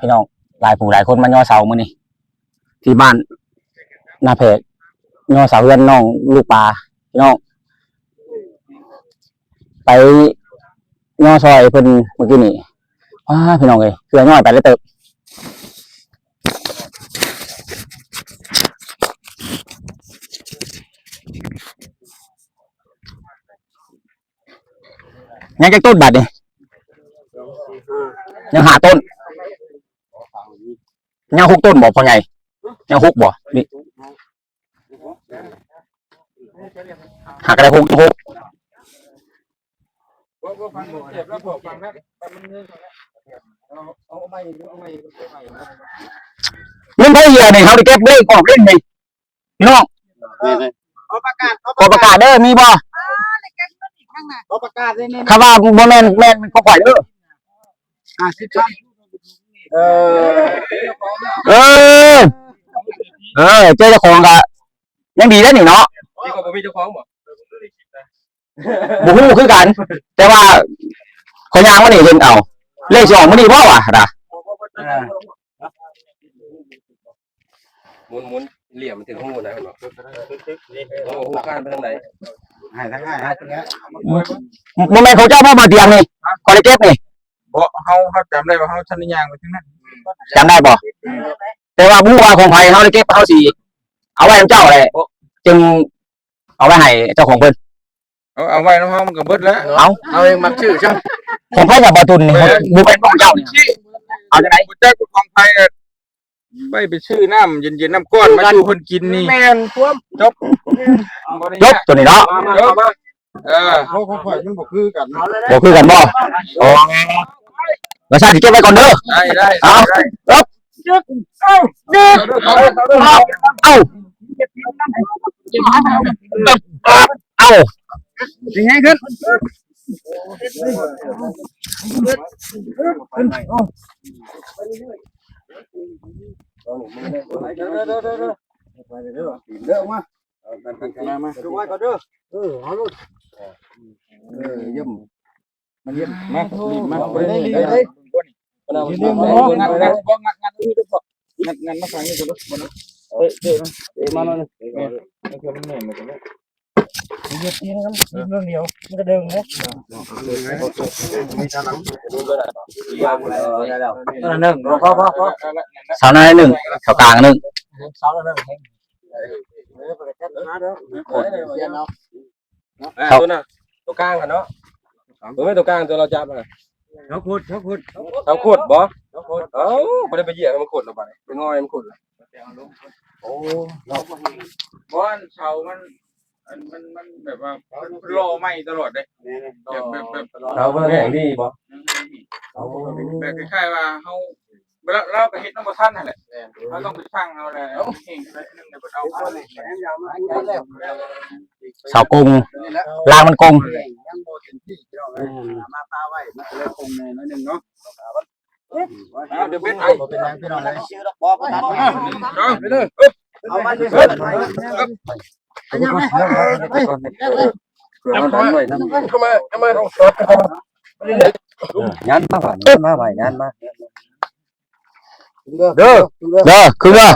พี่น้องหลายผู้หลายคนมาย่อเสามื้อนี้ที่บ้านนาเพกย่อเสาเฮือนน้องลูกปลาพี่น้องไปย่อซอยเพิ่นเมื่อกี้นี่ว้าพี่น้องเอ้ยเพื่อย่อยไปแล้วเติบยังจะต้นบัดเนี่ยยังหาต้น ยังหกต้นบ่พ่อใหญ่ยังหกบ่นี่หากอะไรหกหกมันไปเหี้ยนี่เขาได้เก็บเลขออกเล่นนี่พี่น้องเขาประกาศเขาขอประกาศเด้อมีบ่เขาประกาศเลยนี่คำว่าบ่แม่นแม่นเขาข่อยเด้อห้าสิบพัน เออ เออ เออเจอเจ้าของก็ยังดีแล้วนี่เนาะนี่ก็บ่มีเจ้าของบ่บ่ฮู้คือกัน แต่ว่าขอยยางมานี่เห็นเอา เลขสิออกมื้อนี้บ่วะนะหมุนหมุนเหลี่ยมมันถึงหูนะเห็นบ่โอ้หูข้านไปทางไหนให้ทั้งให้ให้ทั้งนี้บ่แม่นเขาเจ้าบ่มาเตียงนี่ขอได้เก็บนี่เพ ราะเขาเขาจำได้ว่าเขาชันยางไปทั้งนั้นจำได้บ่แต่ว่าบ่ฮู้ว่าของไผเฮาได้เก็บเฮาสิเอาไว้นํเจ้าแหละจึงเอาไว้ให้เจ้าของเพิ่นเอาเอาไว้น้องเขามันก็เบิดแล้วเอาเอาเองมักชื่อช่างของไผอย่าบ่ตุนนี่บ่เป็นของเจ้านี่เอาจังได๋กูแจ้งของไทยไปไปชื่อน้ำเย็นๆน้ำก้อนมาดูคนกินนี่แม่นท่วมจบยกตัวนี้เนาะมามามาเออเขาเขาค่อยมันบ่คือกันบ่คือกันบ่อ๋อประชาสิเก็บไว้ก่อนเด้อ ได้ได้เอาได้เอ้าเอ้าเอ้ายังไงขึ้นเด้อมามา มาดูไว้ก่อนเด้อเออเอาลูกเออเยี่ยมมันเยี่ยมมารีบมาไปเลยเลยเลยเอาเดี๋ยวเอางัดเอางัดงัดงัดงัดงัดงัดงัดมาฟังนี่ก่อนลูกเอ้ยเดี๋ยวเอ้ยมาหน่อยนี่คือมันเหนื่อยเหมือนกันเรื่องเดียวมันก็เดินนะตัวนึงพอพอพอสาวน้อยหนึ่งสาวกลางหนึ่งสาวนึงตัวน่ะตัวกลางกันเนาะ ตัวไม่ตัวกลางตัวเราจับอะเขาขุดเขาขุดเขาขุดบ่เอ้าบ่ได้ไปเหยียบมันขุดหรอกบ่ไปงอยมันขุดโอ้บ้านเชามันมันมันแบบว่ารอไม่ตลอดเลยแบบแบบแบบเขาเพิ่งแข่งดีบ่แบบคล้ายๆว่าเขา เราเราไปเฮ็ดน้ำมันท่านนั่นแหละเราต้องไปช่างเอาแหละเอาเองเลยนึงเดี๋ยวเอาเอาเลยสาวกงลางมันกงยังโบถึงที่เจ้ามาตาไว้มาเลยคงในน้อยหนึ่งเนาะเดี๋ยวเป็นไอ้เป็นนางพี่น้องเลยเอาไปเลยเอามาดิเข้ามาเข้ามายันมาผ่านมาใหม่ยันมา เด้อเด้อคือว่า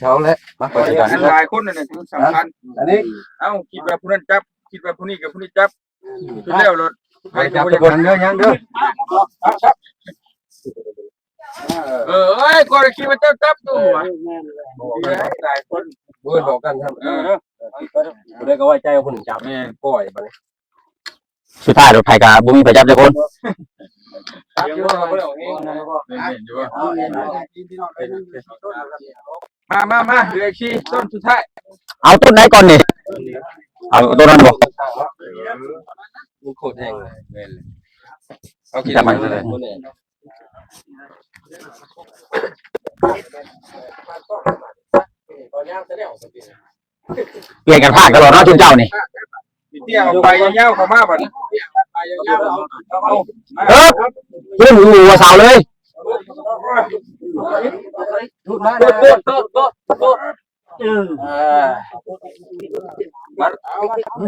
เช้าแล้วมาไปกันหลายคนนั่นถึงสำคัญอันนี้เอ้าคิดว่าผู้นั้นจับคิดว่าผู้นี้กับผู้นี้จับคือแล้วรถไปจับตะคนเด้อยังเด้อเออเอ้ยก็คิดว่าเจ้าจับตัวหลายคนเพื่อนบอกกันครับเออบ่ได้ก็ไว้ใจคนจับแม่ปล่อยบัดนี้ สุดท้ายรถไฟกาบุมีประจับเจ้าคนมามามาเหลือขี้ต้นสุดท้ายเอาต้นไหนก่อนนี่เอาต้นนั้นบ่มันโคตรแห้งเลยแม่นเลยเอาจับมันเลยเปลี่ยนกันภาคตลอดเนาะจุนเจ้านี่ เตี้ยไปยาวๆเข้ามาบัดนี้ไปยาวๆเอาเออเรื่องหมูหัวสาวเลยโดดโดดโดดโดดโดดเออบัดเอา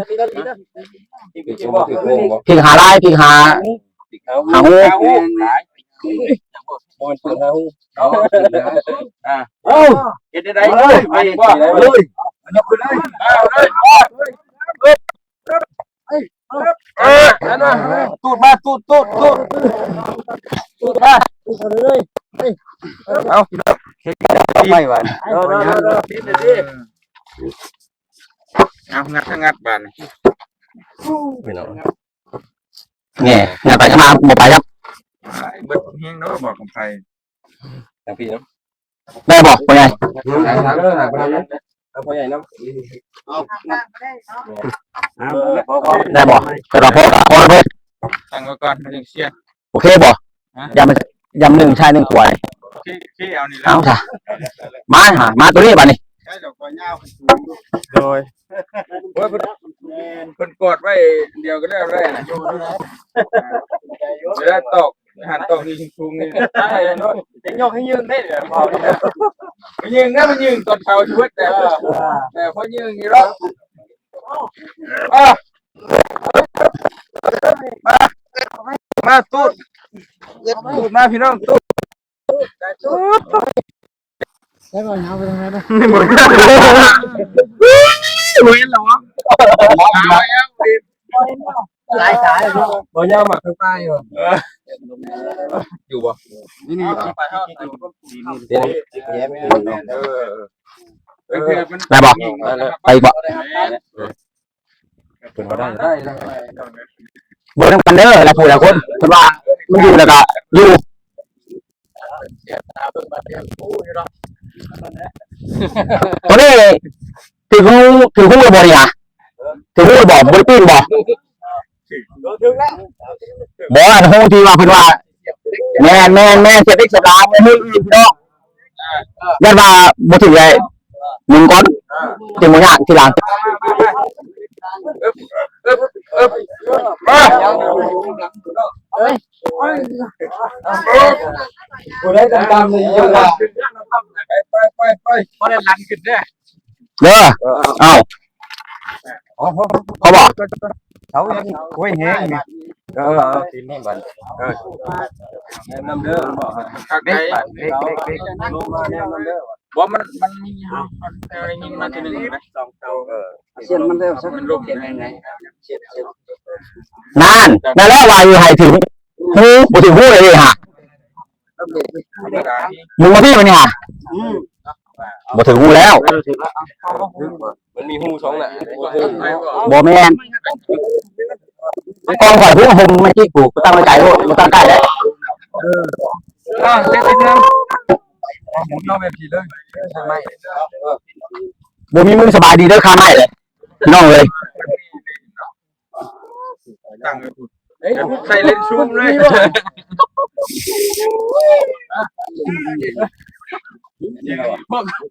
ทีละทีละที่คือบ่ถือโกงบ่พิงหาลายพิงหาติดเขาหาหูเอาโมนปืนห้าหูเอาอ่าเอ้าเฮ็ดได้เลยไปบ่เลยยกขึ้นเลยเอาเลยเออนั่นน่ะ ตูดมาตูดตูดตูดตูดมาเอาไม่หวานเออเออเออปิดดิเอางัดงัดบานพี่น้องเนี่ยงานไปก็มาบ่ไปครับเบิดเฮงเนาะบอกกับใครทางพี่เนาะได้บอกว่าไง เด้อางพี่เอาพ่อใหญ่น้ำได้บอกกระดาษพอกระพอเลยตั้งไว้ก่อนมันยังเสียโอเคบอกยำมันยำหนึ่งชายหนึ่งขวายเอานี่แล้เอาวซะมาหามาตัวนี้บ้านี่โดยโอ้ยเพิ่นเพิ่นกดไว้เดียวก็ได้ได้นะเวลาตอก หันตอกนี่ชุงๆนี่ได้เนาะจะยกให้ยืนได้เดี๋ยวพอมันยืนนะมันยืนตอ นเช้าชีวิตแต่แต่พอยืนนี่รอบอะมามาตูดตูดมาพี่น้องตูดตูดบ่หลายสายบ่ยาวมาข้างใต้อยู่อยู่บ่นี่นี่ไปเฮาเดี๋ยวแย้มเออเออคือมันได้บอกไปบอกเพิ่นบ่ได้ได้ได้เบิร์นกันเด้อแล้วผู้แล้วคนเพิ่นว่ามันอยู่แล้วก็อยู่ตัวนี้ถือหูถือหูระบ่นี่ฮะถือหูระบ่บ่ได้ปีนบ่ บ่อันหูที่ว่าเพิ่นว่าแม่นแม่นแม่นเสียบอีกสตาร์แม่นมืออื่นพี่น้องยันว่าบ่ถึงเลยหนึ่งก้อนจึงบ่ยากทีหลังมาผู้ได้ตามๆนี่อยู่ว่าไปไปไปบ่ได้ลันขึ้นเด้เด้อเอ้าเขาบอก เขาเองโอ้ยแฮงนี่เออเอาทีนี้บันเออแนะนำเด้อบอกคักเด็ได้กเด็กเด็กเด็กลงมาแนะนำเด้อบ่มันมันมีมันอะไรยิงมาทีนึงนะสองเท่าเออเสียนมันเด้อสักมันลงยังไงนานนั่นแหละว่าอยู่ให้ถึงหูบ่ถึงหูเลยดิฮะธรรมดาที่มึงมาพี่มันเนี่ย บ่ถึงหูแล้วมันมีหูสองน่ะไปบ่บ่แม่นกองข่อยพวกผมไม่คิดกูกูตั้งไว้ไกลโลดกูตั้งใกล้แล้วอ่าเด็กนึงหมุนเอาแบบนี้เลยไม่บ่มีมึงสบายดีเด้อข้าไม่เลยพี่น้องเลยตั้งไว้พูดใส่เลนส์ซูมเลย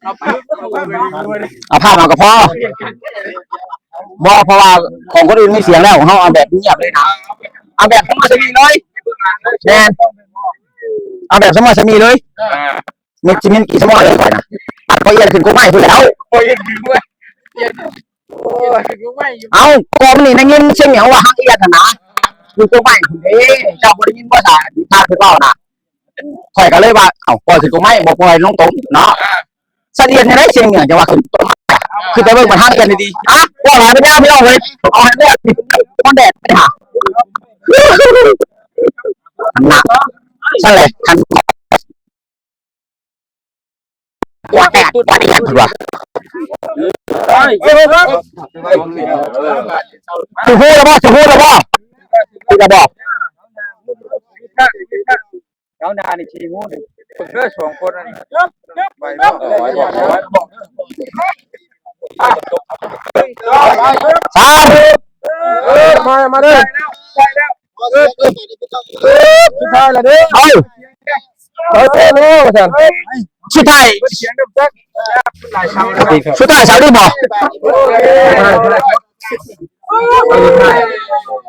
เอาไปเอาไปด้วยเอาภาพมาก็พอบ่เพราะว่าของคนอื่นไมีเสียงแล้วของเฮาเอาแบบเงียบเลยนะเอาแบบสมาสมีเลยแม่นเอาแบบสมาสมีเลยอ่ามีจิมินกี่สมอเลยก่อนนะตัดก็เอียนขึ้นกูไม่พูดแล้วเอากอมนี่นั่งยินเสียงเหนียวว่าฮักเอียนนะนะอกูไม่คุณเด้เจ้าบ่ได้ยินภาษาที่พาคือเว้านะข่อยก็เลยว่า เอ้าปล่อยขึ้นกูไม่บ่ปล่อยลงตรงเนาะ เสดียนให้ได้เสียงเนี่ยจะว่าขึ้นตรงคือไปเบิ่งมาทางกันดีๆอะว่าหาไม่ได้ไม่ต้องเลยเอาให้ได้คนแดดไปหาอันน่ะสั่นเลยคันว่าแดดว่าแดดคือว่าเฮ้ยเฮ้ยเฮ้ยสิพูดแล้วบ่สิพูดแล้วบ่สิจะบอกเอาหน้านี่ชี้งูนี่เพื่อสองคนนั่นไปบอกไปบอกไปบอกสามเออมามาเลยได้แล้วเออสุดท้ายแล้วเด้อเอ้ยเออเร็วจังสุดท้ายเสียงดังจักหลายเช้าแล้วสุดท้ายสาวดีบอก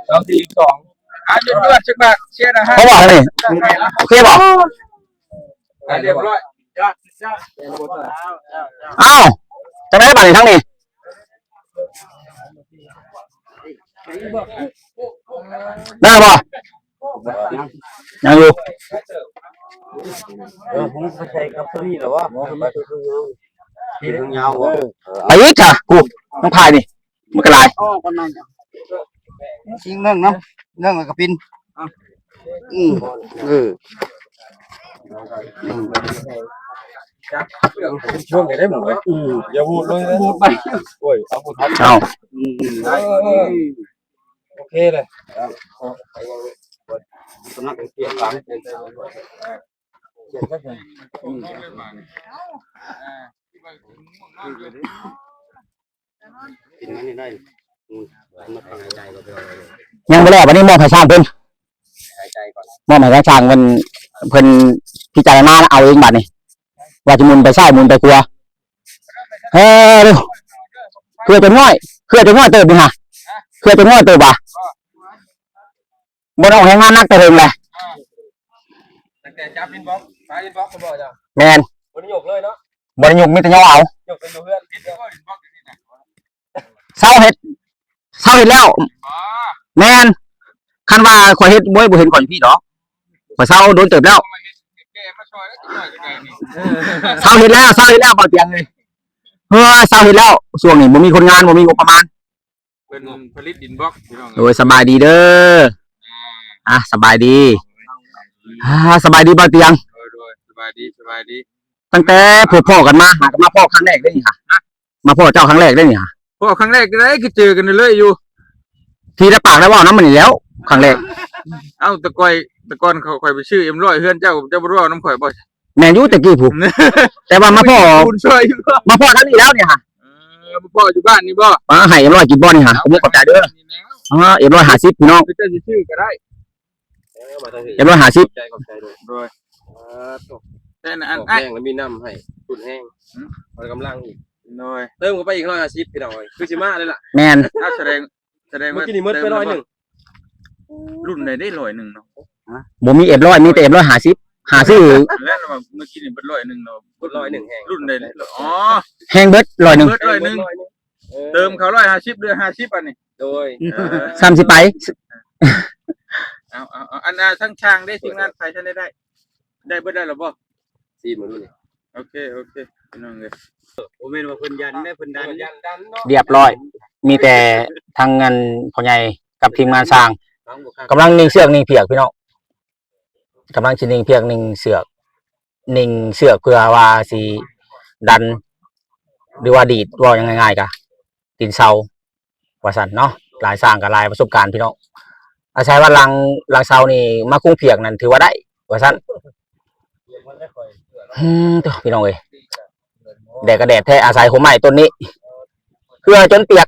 เราทีสองอะหยุดด้วยจักบาทเชียร์นะฮะเขาบอกเลยโอเคบอก เรียบร้อยอ้าวจะไม่ได้บัตรทั้งนี้ได้ป่ะยังอยู่เออผมก็ใช้กับตัวนี้แหละว่าไปที่ทางยาวเออไปอีกจ้ะกูต้องพายนี่มันกระไรชิงเรื่องน้ำเรื่องกับปินอืมเออ ช่วงไหนได้หมดเลยอย่าพูดเลยพูดไปโอ้ยเอาพูดทัดเอาอืมโอเคเลยสำนักเกี่ยวกับกินมันนี่ได้อืมมาหายใจก็ไปเลยยังไม่แล้ววันนี้มอบให้ช่างเพิ่นหายใจก่อนมอบให้กับช่างเพิ่นเพิ่น พิจารณาเอาเองบัดนี้ว่าจะหมุนไปซ้ายหมุนไปขวาเฮ้ยเร็วเครือจะง่อยเครือจะง่อยเติบนี่ฮะเครือจะง่อยเติบอะบนออกแหงงานนักแต่เริงเลยตั้งแต่จับอินบ็อกซ์มาอินบ็อกซ์เขาบอกจ้ะแมนวันนี้หยกเลยเนาะบริยุกมีแต่ย่อเอาหยกเป็นเพื่อนคิดว่าอินบ็อกซ์นี่นะเศร้าเฮ็ดเศร้าเฮ็ดแล้วอ๋อแมนคันว่าข่อยเฮ็ดบ่บ่เห็นข่อยอยู่พี่ดอกข่อยเศร้าโดนเติบแล้ว แกมาช่วยแล้วจะช่วยยังไงนี่เศร้าเฮ็ดแล้วเศร้าเฮ็ดแล้วบ่เตียงเลยเฮ้ยเศร้าเฮ็ดแล้วช่วงนี้บ่มีคนงานบ่มีงบประมาณเป็นผลิตอินบ็อกซ์พี่น้องโดยสบายดีเด้ออะสบายดีอ่าสบายดีบ่เตียงโดยโดยสบายดีสบายดี ตั้งแต่พบพ่อกันมาหากันมาพ่อครั้งแรกได้นี่ค่ะมาพ่อเจ้าครั้งแรกได้นี่ค่ะพอครั้งแรกได้คือเจอกันเลยอยู่ ทีละปากแล้วเว้านํมันนี่แล้วครั้งแรกเอ้าตะกอย ตะกอนเขาคอยไปชื่อเอ็มร้อยเฮือนเจ้าเจ้าบ่รู้ว่าน้ำข่อยบ่แม่นอยู่แต่กี้ผู้แต่ว่ามาพ่อคุณช่วยอยู่บ่มาพ่อครั้งนี้แล้วเนี่ยค่ะเออพ่ออยู่บ้านนี่บ่มาให้เอ็มร้อยกินบ่นี่ค่ะผมขอบใจเด้ออ๋อเอ็มร้อยห้าสิบพี่น้องคือเจ้าสิชื่อก็ได้มาทางนี้เอ็มร้อยห้าสิบใจขอบใจด้วยโดยอ่าตกแต่อันอัอันนแห้ไอ้งแล้วมีน้ำให้ตุนแห้งเอากำลังอีกโดยเติมเข้าไปอีกร้อยห้าสิบพี่น้องเอ้ยคือสิมาเลยล่ะแมนถ้าแสดงแสดงเมื่อว่ากี้นี่มืดไปร้อยหนึ่งรุ่นไหนได้ร้อยหนึ่งเนาะ บ่มีเอ็มร้อยมีแต่เอ็มร้อยห้าสิบหาซื้อแล้วเราเมื่อกี้นี่เป็นร้อยหนึ่งเนาะมืดร้อยหนึ่งแห้งรุ่นใดเลยอ๋อแห้งเบิดร้อยหนึ่งเบิดร้อยหนึ่งออเติมเขาร้อยห้าสิบเรือห้าสิบอันนี้โดยเออสามสิบไปเอาเอาเอาอันน่ะทั้งช่างได้ทีมงานใครท่านได้ได้ ได้เบิดได้หรอบ่ซีมือนี่โอเคโอเคพี่น้องเลยโอเมนว่าเพิ่นยันได้เพิ่นดันยันดันเนาะเรียบร้อย มีแต่ทางงานพ่อใหญ่กับทีมงานสร้างฟังบ่คักกำลังนิ่งเสือกนิ่งเพียกพี่น้อง กำลังสินิ่งเพียกนิ่งเสือกหนิ่งเสือกเพื่อว่าสิดัน หรือว่าดีดว่ายังไงง่ายๆกะดินเซาว่าสันเนาะหลายสร้างกับหลายประสบการณ์พี่น้องอาศัยว่าลังลังเซานี่มาคุ้งเพียกนั่นถือว่าได้ว่าสันอืมตัวพี่น้องเอ้ยแดดก็แดดแท้อาศัยผมใหม่ต้นนี้เพื่อจนเปียก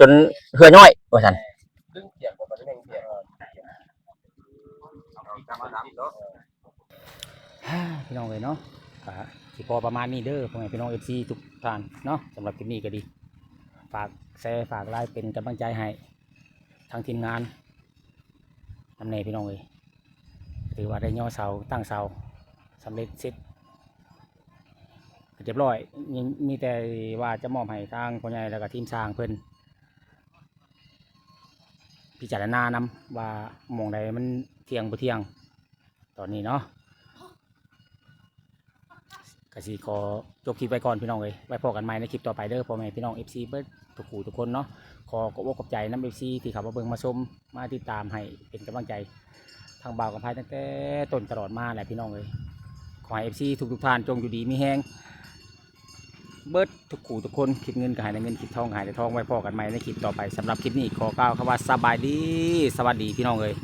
จนเพื่อย่อยว่าสัน ดึงเปียกบ่มันแห้งเปียก พี่น้องเลยเนาะก็สิพอประมาณนี้เด้อพ่อแม่พี่น้องเอฟซีทุกท่านเนาะสำหรับคลิปนี้ก็ดี ฝากแชร์ฝากไลค์เป็นกำลังใจให้ทางทีมงานทำเนพี่น้องเลยถือว่าได้ย่อเสาตั้งเสาสำเร็จเสร็จเรียบร้อยยังมีแต่ว่าจะมอบให้ทางพ่อใหญ่แล้วก็ทีมสร้างเพิ่นพิจารณานำว่าหมองใดมันเที่ยงบ่เที่ยง ตอนนี้เนาะ กสิขอจบคลิปไว้ก่อนพี่น้องเลยไว้พอกันใหม่ในคลิปต่อไปเด้อพ่อแม่พี่น้อง FC เบิร์ดทุกคู่ทุกคนเนาะขอกบอกขอบใจน้ำ FC ที่ขับมาเบิ่งมาชมมาติดตามให้เป็นกำลังใจทางบ่าวกับพายตั้งแต่ต้นตลอดมาแหละพี่น้องเลยขอให้ FC ทุกทุกท่านจงอยู่ดีมีแห้งเบิร์ดทุกคู่ทุกคนคิดเงินก็หายในเงินคิดทองหายในทองไว้พอกันใหม่ในคลิปต่อไปสำหรับคลิปนี้ขอกล่าวคำว่าสบายดี สวัสดีพี่น้องเลย